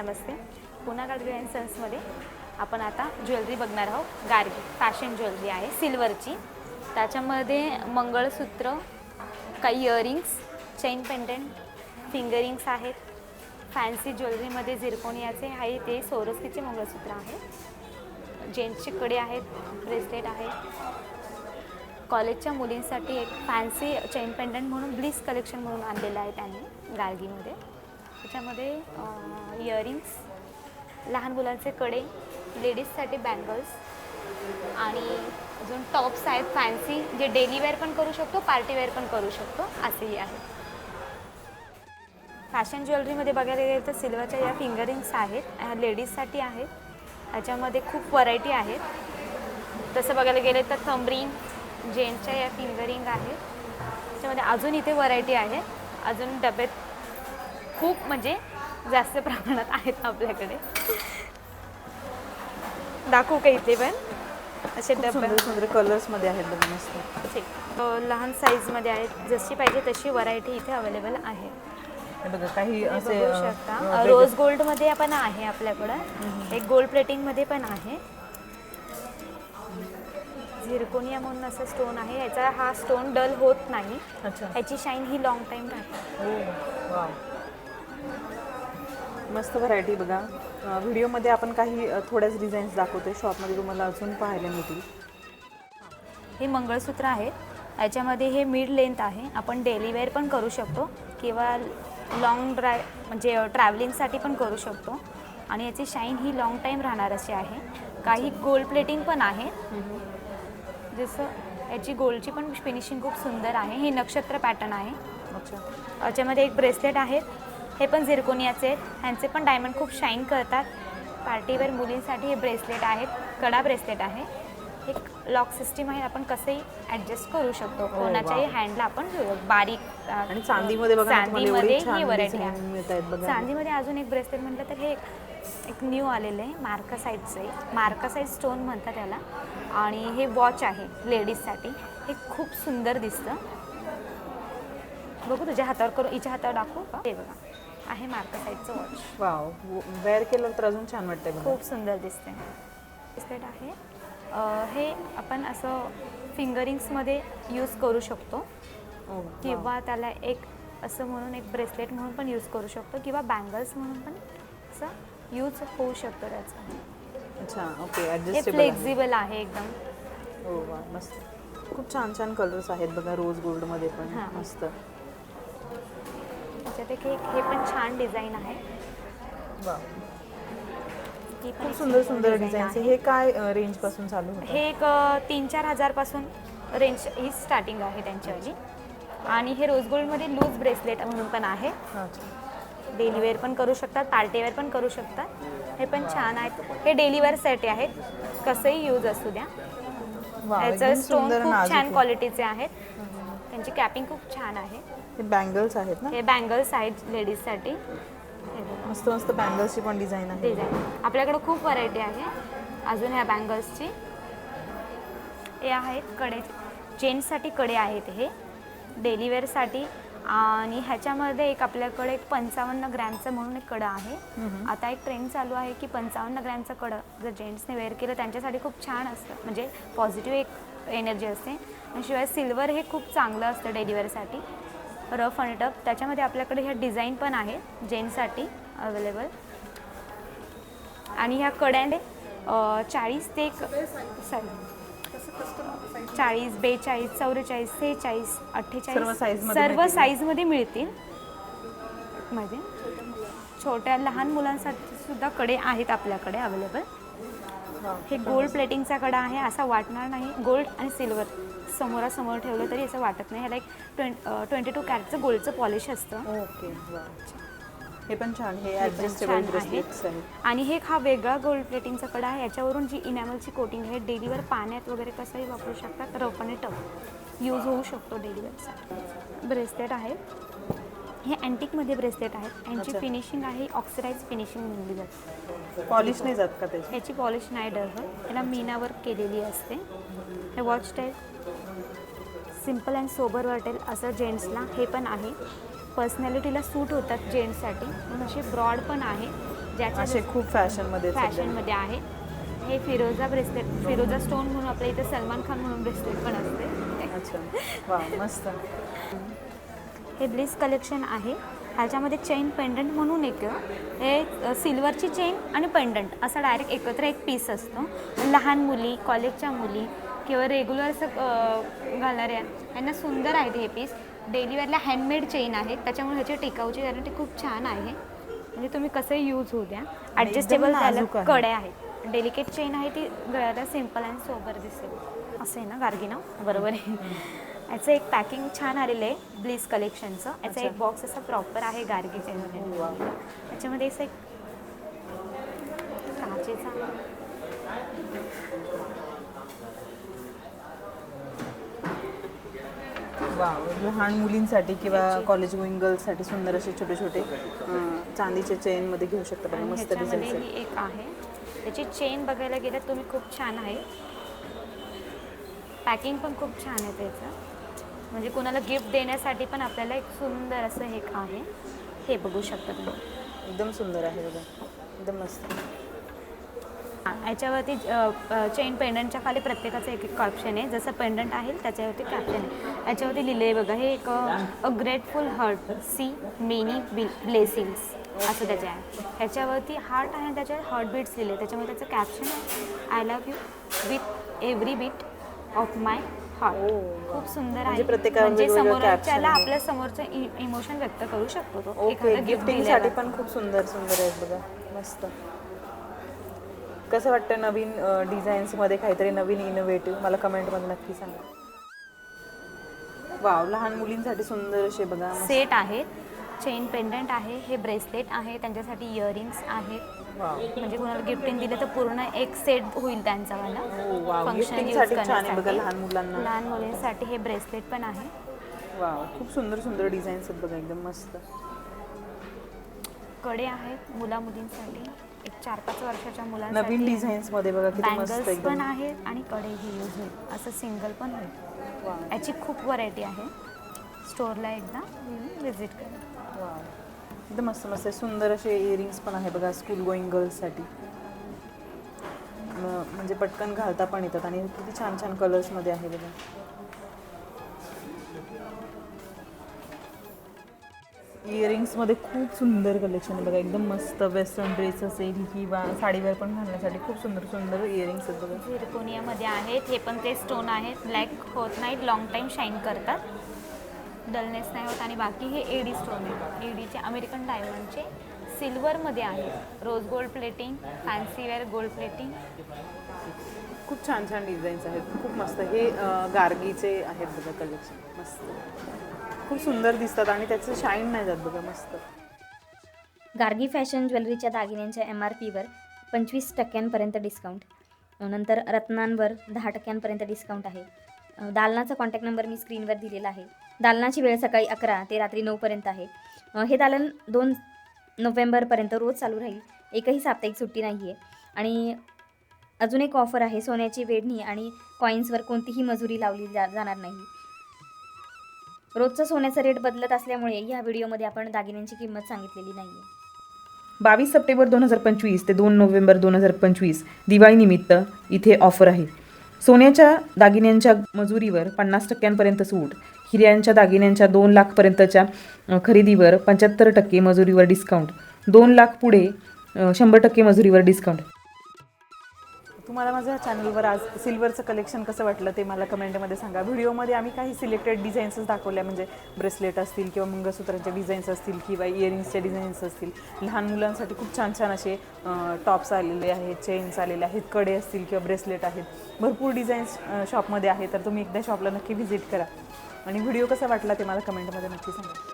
नमस्ते. पुन्हा गाडगे अँड सन्समध्ये आपण आता ज्वेलरी बघणार आहोत. गार्गी फॅशन ज्वेलरी आहे सिल्वरची त्याच्यामध्ये मंगळसूत्र काही earrings chain pendant finger rings आहेत. फॅन्सी ज्वेलरीमध्ये झिरकोनियाचे आहे ते सोरस्तीचे मंगळसूत्र आहे. जेंट्सचे कडे आहेत ब्रेसलेट आहे. कॉलेजच्या मुलींसाठी एक फॅन्सी चेन पेंडंट म्हणून ब्लिस कलेक्शन म्हणून आणलेलं आहे त्यांनी गार्गीमध्ये त्याच्यामध्ये इयरिंग्स लहान मुलांचे कडे लेडीजसाठी बँगल्स आणि अजून टॉप्स आहेत फॅन्सी जे डेली वेअर पण करू शकतो पार्टी वेअर पण करू शकतो असेही आहे. फॅशन ज्वेलरीमध्ये बघायला गेलं तर सिल्वरच्या या फिंगरिंग्स आहेत ह्या लेडीजसाठी आहेत. ह्याच्यामध्ये खूप व्हरायटी आहेत. तसं बघायला गेलं तर थंबरिंग जेंट्सच्या या फिंगरिंग आहेत. त्याच्यामध्ये अजून इथे व्हरायटी आहे. अजून डब्यात खूप म्हणजे जास्त प्रमाणात आहेत आपल्याकडे. दाखवू का इथे पण? असे खूप डबे सुंदर सुंदर कलर्समध्ये आहेत बघा मस्त. ठीक. अ, लहान साईजमध्ये आहेत. जशी पाहिजे तशी व्हरायटी इथे अवेलेबल आहे. हे बघा काही असे शकता. रोज गोल्डमध्ये पण आहे आपल्याकडं. एक गोल्ड प्लेटिंगमध्ये पण आहे. झिरकोनिया म्हणून असं स्टोन आहे. याचा हा स्टोन डल होत नाही. अच्छा. याची शाईन ही लॉंग टाईम राहते. हो मस्त व्हरायटी बघा. व्हिडिओमध्ये आपण काही थोड्याच डिझाईन्स दाखवतोय. शॉपमध्ये तुम्हाला अजून पाहायला मिळतील. हे मंगळसूत्र आहे. याच्यामध्ये हे मिड लेंथ आहे. आपण डेली वेअर पण करू शकतो किंवा लॉंग ड्राय म्हणजे ट्रॅव्हलिंगसाठी पण करू शकतो. आणि याची शाईन ही लॉंग टाईम राहणार अशी आहे. काही गोल्ड प्लेटिंग पण आहे. जसं याची गोल्डची पण फिनिशिंग खूप सुंदर आहे. हे नक्षत्र पॅटर्न आहे. अच्छा. याच्यामध्ये एक ब्रेसलेट आहेत हे पण झिरकोनियाचे आहेत. ह्यांचे पण डायमंड खूप शाईन करतात. पार्टीवेअर मुलींसाठी हे ब्रेसलेट आहेत. कडा ब्रेसलेट आहे. एक लॉक सिस्टीम आहे. आपण कसंही ॲडजस्ट करू शकतो. कोणाच्याही हँडला आपण बारीक आणि चांदीमध्ये बघा चांदीमध्ये ही व्हरायटी आहे. चांदीमध्ये अजून एक ब्रेसलेट म्हटलं तर हे एक- एक न्यू आलेलं आहे. मार्का साईजचं आहे मार्का साईज स्टोन म्हणतात त्याला आणि हे वॉच आहे लेडीजसाठी हे खूप सुंदर दिसतं. बघू तुझ्या हातावर करून हिच्या हातावर दाखवू का? ते बघा. आहे मार्का साईजचं वॉच वाव वेअर केलं तर अजून छान वाटतंय बघा खूप सुंदर दिसते ब्रेसलेट आहे. अं, हे आपण असं फिंगरिंग्समध्ये यूज करू शकतो. वाव. किंवा त्याला एक असं म्हणून एक ब्रेसलेट म्हणून पण यूज करू शकतो किंवा बँगल्स म्हणून पण असं यूज होऊ शकतो त्याचा. अच्छा ओके हे ऍडजस्टेबल फ्लेक्झिबल आहे एकदम. हो वा मस्त. खूप छान छान कलर्स आहेत बघा रोज गोल्डमध्ये पण. हां. मस्त. त्याच्यात एक हे- पण छान डिझाईन आहे. ही पण खूप सुंदर सुंदर design डिझाईन्स. आहे. हे काय रेंजपासून चालू होतं? हे एक अ, तीन चार हजारपासून रेंज ही स्टार्टिंग आहे त्यांच्यावाली. आणि हे गोल्डमध्ये लूज ब्रेसलेट म्हणून पण आहे. अच्छा. डेली वेअर पण करू शकतात पार्टी वेअर पण करू शकतात. हे पण छान आहेत. हे डेली वेअरसाठी आहेत कसंही यूज असू द्या. वाव, याचं एकदम स्टोन सुंदर खूप नाजूक छान आहे. क्वालिटीचे आहेत. त्यांची कॅपिंग खूप छान आहे. हे बँगल्स आहेत ना? हे बँगल्स आहेत लेडीजसाठी. हे बघा मस्त मस्त बँगल्सची पण डिझाईन आहे. डिझाईन. आपल्याकडे खूप व्हरायटी आहे. अजून ह्या बँगल्सची. हे आहेत कडे. जेंट्ससाठी कडे आहेत हे. डेली वेअरसाठी. आणि ह्याच्यामध्ये एक आपल्याकडे एक पंचावन्न ग्रॅमचं म्हणून एक कडं आहे. आता एक ट्रेंड चालू आहे की पंचावन्न ग्रॅमचं कडं जर जेंट्सने वेअर केलं त्यांच्यासाठी खूप छान असतं. म्हणजे पॉझिटिव्ह एक एनर्जी असते. आणि शिवाय सिल्वर हे खूप चांगलं असतं डेली वेअरसाठी. रफ आणि टफ. त्याच्यामध्ये आपल्याकडे ह्या डिझाईन पण आहे जेंट्ससाठी अवेलेबल. आणि ह्या कड्याने चाळीस ते एक सॉरी चाळीस बेचाळीस चौवेचाळीस सेहेचाळीस अठ्ठेचाळीस सर्व. साईजमध्ये मिळतील. मध्ये छोट्या लहान मुलांसाठी सुद्धा कडे आहेत आपल्याकडे अवेलेबल. हे गोल्ड प्लेटिंगचा कडा आहे असा वाटणार नाही. गोल्ड आणि सिल्वर. समोरासमोर ठेवलं तरी असं वाटत नाही. ह्याला एक ट्वें ट्वेंटी टू कॅरेटचं गोल्डचं पॉलिश असतं. ओके. हे पण छान. हे छान आहे. ब्रेसलेट्स आहेत. आणि हे हा वेगळा गोल्ड प्लेटिंगचा कडा आहे. याच्यावरून जी इनॅमलची कोटिंग आहे डेलीवर पाण्यात वगैरे कसंही वापरू शकतात रफ आणि टफ यूज होऊ शकतो डेलीवरचा ब्रेसलेट आहे. हे अँटिकमध्ये ब्रेसलेट आहेत यांची. फिनिशिंग आहे ऑक्सिडाईज फिनिशिंग म्हणली जाते. पॉलिश नाही जात का त्याची? याची पॉलिश नाही डरवत याला मीनावर केलेली असते. हे watch type simple and sober वाटेल असं जेंट्सला हे पण आहे. पर्सनॅलिटीला सूट होतात जेंट्ससाठी. म्हणून असे ब्रॉड पण आहे ज्याच्या असे खूप फॅशनमध्ये. फॅशनमध्ये आहे. हे फिरोजा ब्रेसलेट फिरोजा स्टोन म्हणून आपल्या इथे सलमान खान म्हणून ब्रेसलेट पण असते. मस्त. हे ब्लिस कलेक्शन आहे. ह्याच्यामध्ये चेन पेंडंट म्हणून येतं हे सिल्वरची चेन आणि पेंडंट असा डायरेक्ट एकत्र एक पीस असतो. लहान मुली कॉलेजच्या मुली किंवा रेग्युलर असं अं, घालणाऱ्या यांना सुंदर आहेत हे पीस डेलीवेअरला हँडमेड चेन आहेत. त्याच्यामुळे ह्याची टिकाऊची गॅरंटी खूप छान आहे. म्हणजे तुम्ही कसंही यूज होऊ द्या. ॲडजस्टेबल त्याला नाजूक आहे. कडे आहेत. डेलिकेट चेन आहे ती गळ्याला सिंपल आणि सोबर दिसेल. असं आहे ना गार्गी ना बरोबर आहे. याचं एक पॅकिंग छान आलेलं आहे ब्लिस कलेक्शनचं याचा एक बॉक्स असा प्रॉपर आहे गार्गी चेनमध्ये वा. त्याच्यामध्ये असं एक काचेचा वा लहान मुलींसाठी किंवा कॉलेज गोईंग गर्ल्ससाठी सुंदर असे छोटे छोटे चांदीच्या चेनमध्ये घेऊ शकता बघा आणि मस्त ह्याच्यामध्ये ही एक आहे. त्याची चेन बघायला गेलं तुम्ही खूप छान आहे. पॅकिंग पण खूप छान आहे त्याचं. म्हणजे कोणाला गिफ्ट देण्यासाठी पण आपल्याला एक सुंदर असं हे आहे. हे बघू शकता तुम्ही. एकदम सुंदर आहे बघा. एकदम मस्त. याच्यावरती चेन पेंडंटच्या खाली प्रत्येकाचं एक एक ऑप्शन आहे. जसं पेंडंट आहे त्याच्यावरती कॅप्शन आहे. याच्यावरती लिहिले आहे बघा हे एक a grateful heart see many will blessings असं त्याचे आहे. ह्याच्यावरती हार्ट आहे त्याच्यावर हार्ट बीट्स लिहिले त्याच्यामुळे त्याचं कॅप्शन आहे. I love you with every beat of my heart खूप सुंदर आहे. म्हणजे प्रत्येकावर म्हणजे समोरच्याला आहे. आपल्या समोरचं इमोशन व्यक्त करू शकतो तो. गिफ्टिंगसाठी पण खूप सुंदर सुंदर आहेत बघा. मस्त. कसं वाटतं नवीन डिझाईन्समध्ये काहीतरी नवीन इनोव्हेटिव्ह मला कमेंटमध्ये नक्की सांगा. वाव लहान मुलींसाठी सुंदर असे बघा. सेट आहेत. चेन पेंडंट आहे. हे ब्रेसलेट आहे. त्यांच्यासाठी इयरिंग्स वाव म्हणजे कोणाला गिफ्टिंग दिलं तर पूर्ण एक सेट होईल त्यांचा आहे बघा करण्यासाठी. लहान मुलांना. लहान मुलींसाठी हे ब्रेसलेट पण आहे. वाव खूप सुंदर सुंदर डिझाईन्स आहेत बघा एकदम मस्त. कडे आहेत मुला मुलींसाठी. एक चार पाच वर्षाच्या नवीन मुलांसाठी डिझाईन्समध्ये बघा किती मस्त बँगल्स एकदम. पण आहेत आणि कडेही यूज होईल असं सिंगल पण होईल वाव याची खूप व्हरायटी आहे. स्टोअरला एकदा विजिट करा. वाव एकदम मस्त मस्त. आहे. सुंदर असे इयरिंग्स पण आहे बघा स्कूल गोईंग गर्ल्ससाठी म्हणजे पटकन घालता पण येतात आणि किती छान छान कलर्समध्ये आहे बघा. इयरिंग्समध्ये खूप सुंदर कलेक्शन आहे बघा एकदम मस्त वेस्टर्न ड्रेस असेल किंवा साडीवर पण घालण्यासाठी खूप सुंदर सुंदर इयरिंग्स आहेत बघा. झिरकोनियामध्ये आहेत हे पण ते स्टोन आहेत ब्लॅक होत नाहीत लॉंग टाईम शाईन करतात. डलनेस नाही होत आणि बाकी हे एडी स्टोन आहेत. एडीचे अमेरिकन डायमंडचे सिल्वरमध्ये आहेत rose gold plating fancy wear gold plating खूप छान छान डिझाईन्स आहेत. खूप मस्त. हे गार्गीचे आहेत बघा कलेक्शन मस्त. खूप सुंदर दिसतात आणि त्याचं शाईन नाही जात बघा मस्त. गार्गी फॅशन ज्वेलरीच्या दागिन्यांच्या एम आर पीवर पंचवीस टक्क्यांपर्यंत डिस्काउंट नंतर रत्नांवर दहा टक्क्यांपर्यंत डिस्काउंट आहे. दालनाचा कॉन्टॅक्ट नंबर मी स्क्रीनवर दिलेला आहे. दालनाची वेळ सकाळी अकरा ते रात्री नऊपर्यंत आहे. हे दालन दोन नोव्हेंबरपर्यंत रोज चालू राहील. एकही साप्ताहिक सुट्टी नाही आहे आणि अजून एक ऑफर आहे सोन्याची वेढणी आणि कॉईन्सवर कोणतीही मजुरी लावली जा जाणार नाही. रोजचा सोन्याचा रेट बदलत असल्यामुळे या व्हिडिओमध्ये आपण दागिन्यांची किंमत सांगितलेली नाही आहे बावीस सप्टेंबर दोन हजार पंचवीस ते दोन नोव्हेंबर दोन हजार पंचवीस दिवाळीनिमित्त इथे ऑफर आहे. सोन्याच्या दागिन्यांच्या मजुरीवर पन्नास टक्क्यांपर्यंत सूट हिऱ्यांच्या दागिन्यांच्या दोन लाखपर्यंतच्या खरेदीवर पंच्याहत्तर टक्के मजुरीवर डिस्काउंट दोन लाख पुढे शंभर टक्के मजुरीवर डिस्काउंट तुम्हाला माझ्या चॅनलवर आज सिल्वरचं कलेक्शन कसं वाटलं ते मला कमेंटमध्ये सांगा. व्हिडिओमध्ये आम्ही काही सिलेक्टेड डिझाईन्सच दाखवल्या. म्हणजे ब्रेसलेट असतील किंवा मंगळसूत्रांच्या डिझाईन्स असतील किंवा इयरिंग्सच्या डिझाईन्स असतील. लहान मुलांसाठी खूप छान छान असे टॉप्स आलेले आहेत चेन्स आलेले आहेत कडे असतील किंवा ब्रेसलेट आहेत. भरपूर डिझाईन्स शॉपमध्ये आहे तर तुम्ही एकदा शॉपला नक्की व्हिजिट करा. आणि व्हिडिओ कसा वाटला ते मला कमेंटमध्ये नक्की सांगा.